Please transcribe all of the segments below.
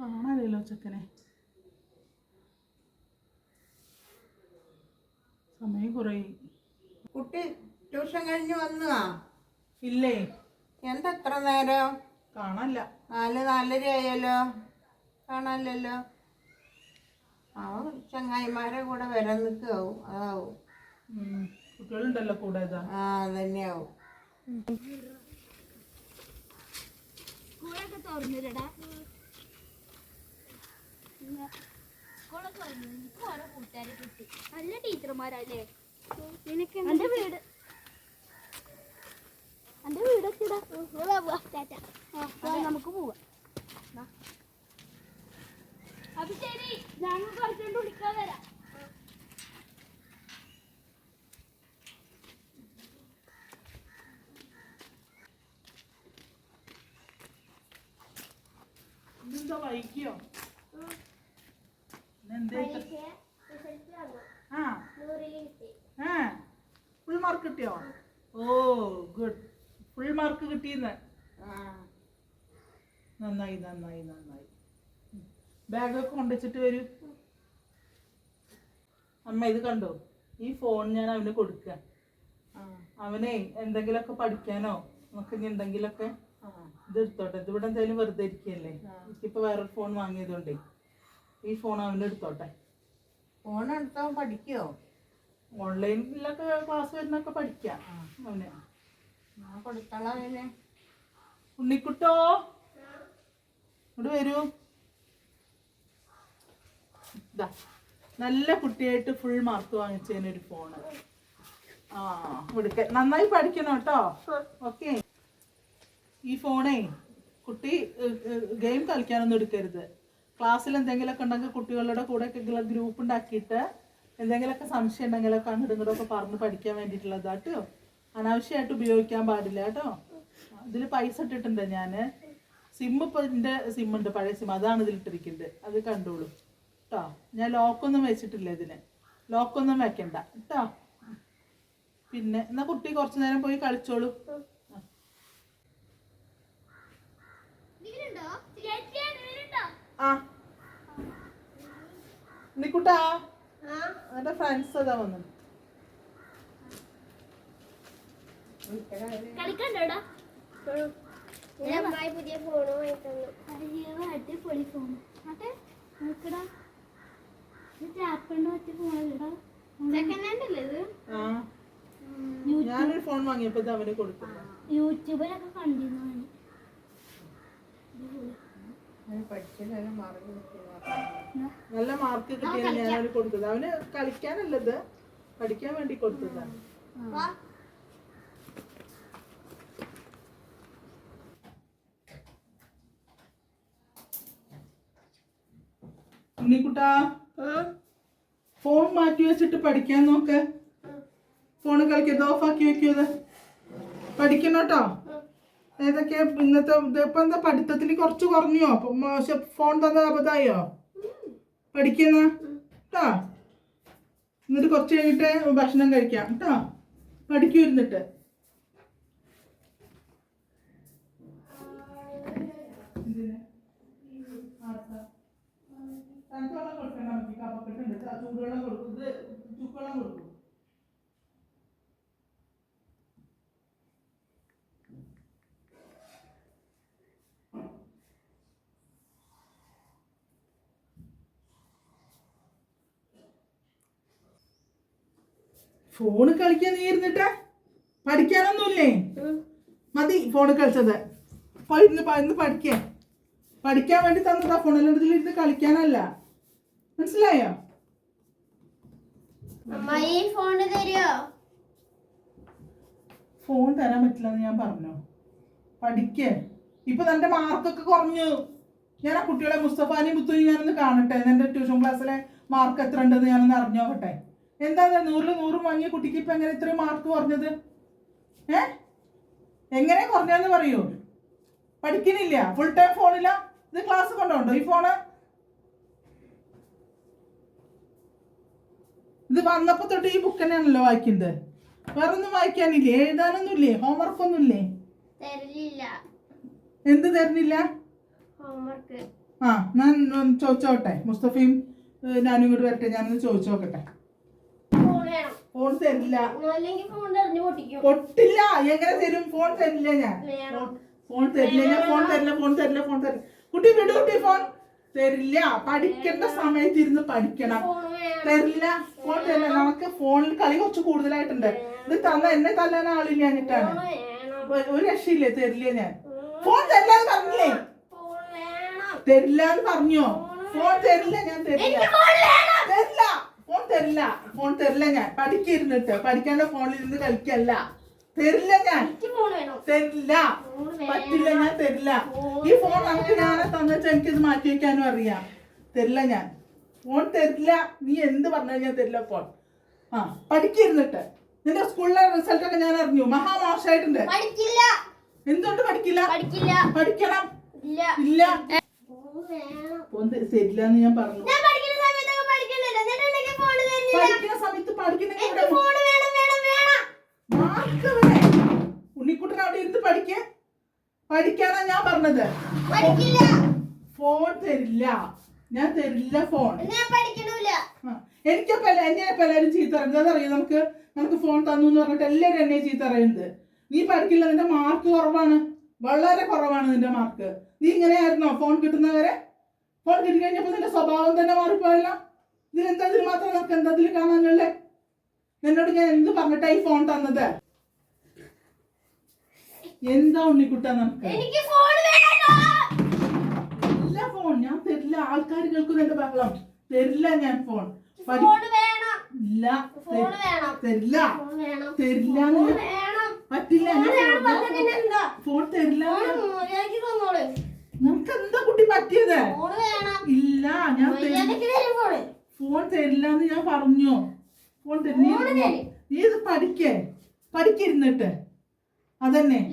കാണാനില്ലല്ലോ ചെക്കനെ. സമയം കുറേ കുട്ടി ട്യൂഷൻ കഴിഞ്ഞ് വന്നതാ? ഇല്ലേ? എന്താ എത്ര നേരം? കാണാനില്ല. നാല് നാലര ആയല്ലോ കാണാനില്ലല്ലോ. അവൻ ചങ്ങായിമാരെ കൂടെ വരാൻ നിൽക്കാവും അതാവും. കുട്ടികളുണ്ടല്ലോ കൂടെ ആ അതന്നെയാവും. സ്കൂളൊക്കെ തുറന്നില്ലടാ സ്കൂളൊക്കെ എനിക്ക് ഓരോ കൂട്ടുകാരെ കിട്ടി. നല്ല ടീച്ചർമാരല്ലേ? നിനക്ക് എന്റെ വീട്. എന്റെ വീടൊക്കെ നമുക്ക് പോവാം. അപ്പൊ ശരി. ഞങ്ങൾ കുറച്ചുകൊണ്ട് വിളിക്കാൻ വരാം. എന്താ വൈകിയോ? ആ. ഫുൾ മാർക്ക് കിട്ടിയോ? ഓ ഗുഡ് ഫുൾ മാർക്ക് കിട്ടിയെന്ന് ആ. നന്നായി നന്നായി നന്നായി. ബാഗൊക്കെ കൊണ്ടുവച്ചിട്ട് വരൂ. അമ്മ ഇത് കണ്ടോ? ഈ ഫോൺ ഞാൻ അവന് കൊടുക്കുക ആ. അവനെ എന്തെങ്കിലുമൊക്കെ പഠിക്കാനോ നമുക്ക് ഇനി എന്തെങ്കിലുമൊക്കെ ഇത് എടുത്തോട്ടെ. ഇത് ഇവിടെ എന്തായാലും വെറുതെ ഇരിക്കുകയല്ലേ? എനിക്കിപ്പോൾ വേറൊരു ഫോൺ വാങ്ങിയതുകൊണ്ടേ. ഈ ഫോൺ അവന്റെ എടുത്തോട്ടെ ഫോൺ എടുത്തവൻ പഠിക്കോ? ഓൺലൈനിലൊക്കെ ക്ലാസ് വരുന്നൊക്കെ പഠിക്കാം അവന്. ഞാൻ കൊടുത്തോളാം ഉണ്ണിക്കുട്ടോ? ഇങ്ങോട്ട് വരൂ. ഇതാ നല്ല കുട്ടിയായിട്ട് ഫുൾ മാർക്ക് വാങ്ങിച്ചതിനൊരു ഫോണ് ആ കൊടുക്ക നന്നായി പഠിക്കണം കേട്ടോ. ഓക്കെ ഈ ഫോണേ കുട്ടി ഗെയിം കളിക്കാനൊന്നും എടുക്കരുത്. ക്ലാസ്സിൽ എന്തെങ്കിലുമൊക്കെ ഉണ്ടെങ്കിൽ കുട്ടികളുടെ കൂടെ ഒക്കെ ഗ്രൂപ്പ് ഉണ്ടാക്കിയിട്ട് എന്തെങ്കിലുമൊക്കെ സംശയം ഉണ്ടെങ്കിലൊക്കെ അങ്ങോട്ടും ഇങ്ങോട്ടും ഒക്കെ പറഞ്ഞ് പഠിക്കാൻ വേണ്ടിയിട്ടുള്ളതാ കേട്ടോ. അനാവശ്യമായിട്ട് ഉപയോഗിക്കാൻ പാടില്ല കേട്ടോ. ഇതിൽ പൈസ ഇട്ടിട്ടുണ്ട് ഞാൻ സിം ഇപ്പോൾ എന്റെ സിമ്മുണ്ട് പഴയ സിം അതാണ് ഇതിൽ ഇട്ടിരിക്കുന്നത്. അത് കണ്ടോളൂ. കേട്ടോ ഞാൻ ലോക്കൊന്നും വെച്ചിട്ടില്ല ഇതിന്. ലോക്കൊന്നും വെക്കണ്ട. കേട്ടോ പിന്നെ എന്നാൽ കുട്ടി കുറച്ചു നേരം പോയി കളിച്ചോളൂ. ആ. എന്റെ ഫ്രണ്ട്സ് അതാ വന്നു? പുതിയ ഫോണ് അടിപൊളി ഫോൺ അതെ നോക്കടാ. ഞാനൊരു ഫോൺ വാങ്ങിയപ്പോ അവന് കൊടുക്കും യൂട്യൂബിലൊക്കെ കണ്ടിരുന്നു ഞാൻ. അവന് പഠിച്ചില്ലെങ്കിലും മറിഞ്ഞു നിൽക്കുന്നു നല്ല മാർക്ക് ഞാൻ അവന് കൊടുത്തത്. അവന് കളിക്കാനല്ലത് പഠിക്കാൻ വേണ്ടി കൊടുത്തതാണ് ഉണ്ണിക്കുട്ടാ ഫോൺ മാറ്റി വെച്ചിട്ട് പഠിക്കാൻ നോക്ക്. ഫോൺ കളിക്കരുത് ഓഫാക്കി വെക്കരുത് പഠിക്കണം കേട്ടോ. ഏതൊക്കെ ഇന്നത്തെ ഇതിപ്പോ എന്താ പഠിത്തത്തിൽ കുറച്ച് കുറഞ്ഞോ? അപ്പൊ ഫോൺ തന്ന അബദ്ധമായോ? പഠിക്കുന്ന? കേട്ടോ എന്നിട്ട് കുറച്ച് കഴിഞ്ഞിട്ട് ഭക്ഷണം കഴിക്കാം. കേട്ടോ പഠിക്കൂ ഇരുന്നിട്ട്. എന്തിന്? ഫോണ് കളിക്കാൻ നീ ഇരുന്നിട്ട്? പഠിക്കാനൊന്നുമില്ലേ? മതി ഫോണ് കളിച്ചത്. ഇന്ന് ഇരുന്ന് പഠിക്കേ. പഠിക്കാൻ വേണ്ടി തന്നതാ ഫോണിലെടുത്തിൽ ഇരുന്ന് കളിക്കാനല്ല. മനസ്സിലായോ? ഫോൺ തരാൻ പറ്റില്ല ഞാൻ പറഞ്ഞു. പഠിക്കേ. ഇപ്പൊ തന്റെ മാർക്കൊക്കെ കുറഞ്ഞു. ഞാൻ ആ കുട്ടികളെ മുസ്തഫാനി മുത്തുനി ഞാനൊന്ന് കാണട്ടെ. എന്റെ ട്യൂഷൻ ക്ലാസ്സിലെ മാർക്ക് എത്ര ഉണ്ടെന്ന് ഞാനൊന്ന് അറിഞ്ഞോക്കട്ടെ. എന്താ നൂറിൽ നൂറും വാങ്ങിയ കുട്ടിക്ക് ഇപ്പൊ എങ്ങനെ ഇത്രയും മാർക്ക് കുറഞ്ഞത്? ഏ? എങ്ങനെ കുറഞ്ഞെന്ന് പറയൂ? പഠിക്കണില്ല. ഫുൾ ടൈം ഫോണില്ല ഇത് ക്ലാസ് കൊണ്ടുണ്ടോ? ഈ ഫോണ് ഇത് വന്നപ്പോ തൊട്ട് ഈ ബുക്ക് തന്നെയാണല്ലോ വായിക്കുന്നത് വേറെ ഒന്നും വായിക്കാനില്ലേ? എഴുതാനൊന്നും ഇല്ലേ ഹോംവർക്ക് ഒന്നും ഇല്ലേ എന്ത് തരുന്നില്ല ആ ഞാൻ ചോദിച്ചോട്ടെ. മുസ്തഫയും ഞാനും ഇങ്ങോട്ട് വരട്ടെ. ഞാനൊന്ന് ചോദിച്ചു നോക്കട്ടെ. ഫോൺ തരില്ല. പൊട്ടില്ല. എങ്ങനെ തരും? ഫോൺ തരില്ല ഞാൻ. ഫോൺ- തരില്ല ഞാൻ. ഫോൺ തരില്ല ഫോൺ തരില്ല ഫോൺ തരില്ല. കുട്ടി വിടു കുട്ടി ഫോൺ തരില്ല. പഠിക്കേണ്ട സമയത്ത് ഇരുന്ന് പഠിക്കണം. തരില്ല. ഫോൺ തരില്ല. നമുക്ക് ഫോണിൽ കളി കുറച്ച് കൂടുതലായിട്ടുണ്ട്. ഇത് തന്ന എന്നെ തല്ലാൻ ആളില്ല എന്നിട്ടാണ് ഒരു- രക്ഷയില്ലേ? തരില്ല ഞാൻ. ഫോൺ തരില്ല എന്ന് പറഞ്ഞില്ലേ? തരില്ല എന്ന് പറഞ്ഞോ? ഫോൺ തരില്ല ഞാൻ തരില്ല. തരില്ല. ഫോൺ തരില്ല ഫോൺ തരില്ല ഞാൻ. പഠിക്കിരുന്നിട്ട് പഠിക്കാണ്ട് ഫോണിൽ ഇരുന്ന് കളിക്കല്ല. തരില്ല ഞാൻ. തരില്ല. പറ്റില്ല ഞാൻ തരില്ല. ഈ ഫോൺ നമുക്ക് ഞാനെ തന്നിട്ട് എനിക്കിത് മാറ്റി വെക്കാനും അറിയാം. തരില്ല ഞാൻ. ഫോൺ തരില്ല. നീ എന്ത് പറഞ്ഞു ഞാൻ തരില്ല ഫോൺ ആ പഠിക്കിരുന്നിട്ട് നിന്റെ സ്കൂളിലെ റിസൾട്ട് ഒക്കെ ഞാൻ അറിഞ്ഞു. മഹാമോശമായിട്ടുണ്ട് എന്തുകൊണ്ട് പഠിക്കില്ല? പഠിക്കണം. ഇല്ല. ഫോൺ എന്ന് ഞാൻ പറഞ്ഞു ഞാൻ പഠിക്കുന്ന സമയത്തൊക്കെ പഠിക്കണ്ടല്ലോ എന്നിട്ട് എനിക്ക് ഫോൺ തരില്ല പഠിക്കുന്ന സമയത്ത് പഠിക്കുന്നെങ്കിൽ ഉണ്ണിക്കുട്ടൻ അവിടെ ഇരുന്ന് പഠിക്ക. പഠിക്കാനാ ഞാൻ പറഞ്ഞത്. ഫോൺ തരില്ല. ഞാൻ തരില്ല ഫോൺ എനിക്കപ്പോ എന്നെ ഇപ്പൊ എല്ലാവരും ചീത്ത പറയുന്നത്. അറിയാം നമുക്ക് നമുക്ക് ഫോൺ തന്നു എന്ന് പറഞ്ഞിട്ട് എല്ലാരും എന്നെ ചീത്ത നീ പഠിക്കില്ല നിന്റെ മാർക്ക് കുറവാണ്. വളരെ കുറവാണ് നിന്റെ മാർക്ക് നീ ഇങ്ങനെയായിരുന്നോ? ഫോൺ കിട്ടുന്നവരെ ഫോൺ കിട്ടി കഴിഞ്ഞപ്പോ നിന്റെ സ്വഭാവം തന്നെ മാറിപ്പോയല്ലോ. ഇതിലെന്താ ഇതിൽ മാത്രം നിനക്ക് എന്താ ഇതിൽ കാണാനുള്ളേ? നിന്നോട് ഞാൻ എന്ത് പറഞ്ഞിട്ടാ ഈ ഫോൺ തന്നത്? എന്താ ഉണ്ണിക്കുട്ട നമുക്ക്? ഇല്ല ഫോൺ ഞാൻ തരില്ല. ആൾക്കാർ കേൾക്കുന്ന എന്റെ ബഹളം? തരില്ല ഞാൻ ഫോൺ ഇല്ല. തരില്ല. തരില്ല പറ്റില്ല. ഫോൺ തരില്ല നമുക്ക് എന്താ കുട്ടി പറ്റിയത് ഫോൺ വേണം ഇല്ല ഞാൻ തരി- മര്യാദയ്ക്ക് തരും ഫോണ് ഫോൺ തരില്ല എന്ന് ഞാൻ പറഞ്ഞു? ഫോൺ തരില്ല. നീ ഇത് പഠിക്കേ. പഠിക്കിരുന്നിട്ട്. അതന്നെ.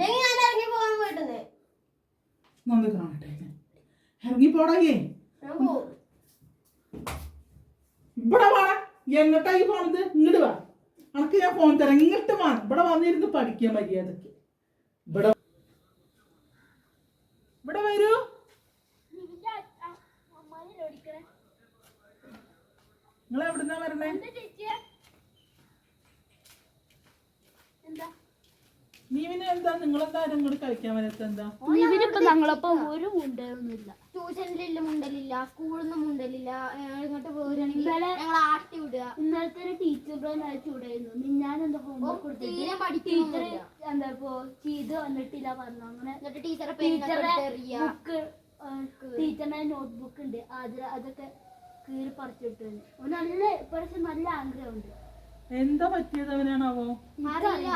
നന്ന് കാണട്ടെ ഇറങ്ങി പോവും. ഇവിടെ വാ. എങ്ങോട്ടായി പോണത്? ഇങ്ങോട്ട് വാ. അനക്ക് ഞാൻ ഫോൺ തരാം. ഇങ്ങോട്ട് വാ. ഇവിടെ വന്നിരുന്ന് പഠിക്കാൻ മര്യാദയ്ക്ക്. ഇവിടെ ഇവിടെ വരൂ. നിങ്ങൾ എവിടുന്നാ വരണേ? നീവിന് എന്താ? നിങ്ങളെന്താ ആരും ഇങ്ങോട്ട് കളിക്കാൻ വരാത്ത എന്താ? ഇവരിപ്പോ ഞങ്ങളൊപ്പം ഒരു മുണ്ടൊന്നുമില്ല ട്യൂഷനിലില്ല മുണ്ടലില്ല. സ്കൂളിൽ നിന്ന് മുണ്ടലില്ല ഇങ്ങോട്ട് പോരുകയാണെങ്കിൽ ഞങ്ങൾ ആട്ടി വിടുക. ഇന്നലത്തെ ഒരു ടീച്ചർ ചൂടായിരുന്നു ഞാൻ എന്താ ഹോംവർക്ക് കൊടുത്തിട്ട് ടീച്ചർ എന്താ ഇപ്പോ ചെയ്ത് വന്നിട്ടില്ല പറഞ്ഞു. അങ്ങനെ ടീച്ചറെ ടീച്ചറെ ബുക്ക് ടീച്ചറിന്റെ നോട്ട്ബുക്ക് ഉണ്ട്. അത് അതൊക്കെ കീറി പറിച്ചിട്ടു ഓന് നല്ല കുറച്ച് നല്ല എന്താ പറ്റിയത് അവനാണാവോ? അറിയില്ല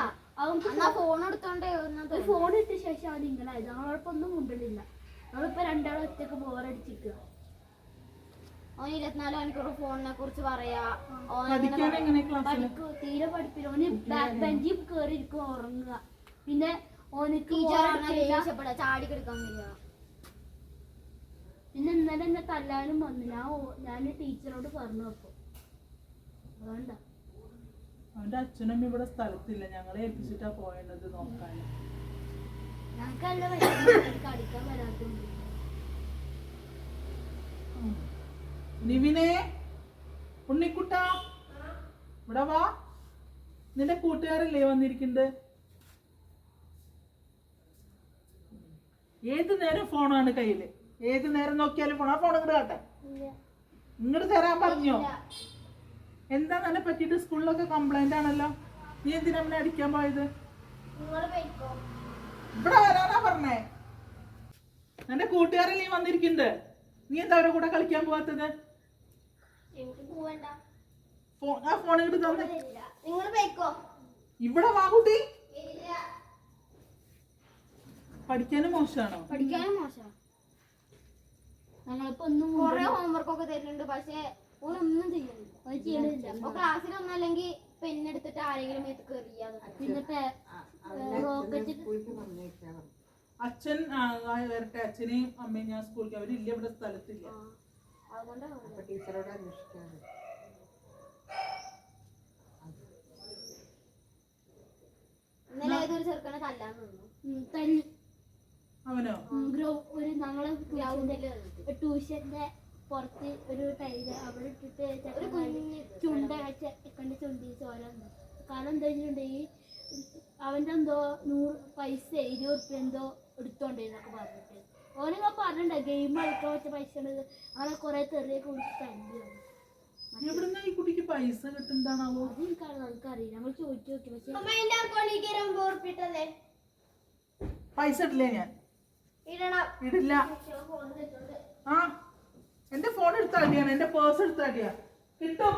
ഫോൺ എടുത്തോണ്ടേ ഒന്നും ഒരു ഫോൺ ഇട്ട ശേഷം അവൻ ഇങ്ങനെ ആയത് ഞങ്ങളോടൊപ്പം ഒന്നും മുണ്ടലില്ല നമ്മളിപ്പോ രണ്ടാളും ഒറ്റയ്ക്ക് ബോറടിച്ചിരിക്കുക ഓൻ ഇരുപത്തിനാല് മണിക്കൂർ ഫോണിനെ കുറിച്ച് പറയാ. പഠിക്കൂ തീരെ പഠിപ്പില്ല. ഓന് ബാക്ക് ബെഞ്ചിൽ കയറി ഇരിക്കും ഉറങ്ങുക. പിന്നെ ഓനിക്ക് ടീച്ചർ ചാടി കിടക്കാൻ വരിക. പിന്നെ ഇന്നലെ എന്നെ തല്ലാനും വന്നു. ഞാൻ ഞാൻ ടീച്ചറോട് പറഞ്ഞു അപ്പോൾ അതുകൊണ്ടാ. അവന്റെ അച്ഛനും ഇവിടെ സ്ഥലത്തില്ല. ഞങ്ങളെ ഏൽപ്പിച്ചിട്ടാ പോയത് നോക്കാൻ. കളിക്കാൻ വരാത്തോണ്ട്. നിവിനെ ഉണ്ണിക്കുട്ട ഇവിടെ വാ. നിന്റെ കൂട്ടുകാരല്ലേ വന്നിരിക്കുന്നത് ഏത് നേരം ഫോണാണ് കയ്യിൽ? ഏത് നേരം നോക്കിയാലും ഫോൺ ആ ഫോൺ ഇങ്ങോട്ട് കാട്ടെ. ഇങ്ങോട്ട് തരാൻ പറഞ്ഞോ? എന്താ നല്ല പറ്റിയിട്ട് സ്കൂളിലൊക്കെ കംപ്ലൈന്റ് ആണല്ലോ? നീ എന്തിനാ അമ്മനെ അടിക്കാൻ പോയത്? ഇവിടെ വരാനാ പറഞ്ഞേ. നിന്റെ കൂട്ടുകാരൻ നീ വന്നിരിക്കുന്നത് നീ എന്താ അവരുടെ കൂടെ കളിക്കാൻ പോവാത്തത്? ആ ഫോൺ ഇങ്ങോട്ട് തന്നെ. ഇവിടെ വാ കുട്ടി. പഠിക്കാനും മോശമാണോ? പഠിക്കാനും മോശം ഞങ്ങളിപ്പോ ഒന്നും കൊറേ ഹോംവർക്ക് ഒക്കെ തരുന്നുണ്ട് പക്ഷെ ഒന്നും ചെയ്യുന്നില്ല. ക്ലാസ്സിൽ ഒന്നല്ലെങ്കിൽ പെണ്ണെടുത്തിട്ട് ആരെങ്കിലും മേത്ത് കയറിയാ പിന്നെ റോക്കറ്റ് അച്ഛൻ വരട്ടെ. അച്ഛനെയും അമ്മയും ഞാൻ സ്കൂളിൽ അവരില്ല ഇവിടെ സ്ഥലത്തില്ല. അതുകൊണ്ടാണ് ഇന്നലെ ഏതൊരു ചെറുക്കനെ തല്ലാന്ന് തല്ലി. അവനോ? ഒരു ഞങ്ങളെ ഗ്രൗണ്ടിൽ ട്യൂഷന്റെ പുറത്ത് ഒരു ടൈൽ അവിടെ ഇട്ടിട്ട് ഒരു ചെക്കന്മാര് ചുണ്ട ചെക്കന്റെ ചുണ്ടി ചോര കാരണം എന്താ വെച്ചിട്ടുണ്ടെങ്കിൽ അവന്റെ എന്തോ നൂറ് പൈസ ഇരുപത് ഉറുപ്പ്യ എന്തോ എടുത്തോണ്ടേന്നൊക്കെ പറഞ്ഞിട്ട്. ഓനൊക്കെ പറഞ്ഞിട്ടുണ്ട് ഗെയിം കളിക്കാൻ വെച്ച പൈസ ഉണ്ട്. അങ്ങനെ കുറെ തെറിയൊക്കെ വിളിച്ച് എവിടുന്ന ഈ കുട്ടിക്ക് പൈസ കിട്ടുന്നതാണാവോ? അത് എനിക്കറിയാം നമുക്കറിയില്ല. നമ്മൾ ചോദിച്ചു നോക്കി. പക്ഷേ പൈസ ഇട്ടില്ലേ ഞാൻ? ഇടില്ല. ആ. എന്റെ ഫോൺ എടുത്താടിയാണ് എന്റെ പേഴ്സ് എടുത്താടിയാ കിട്ടും.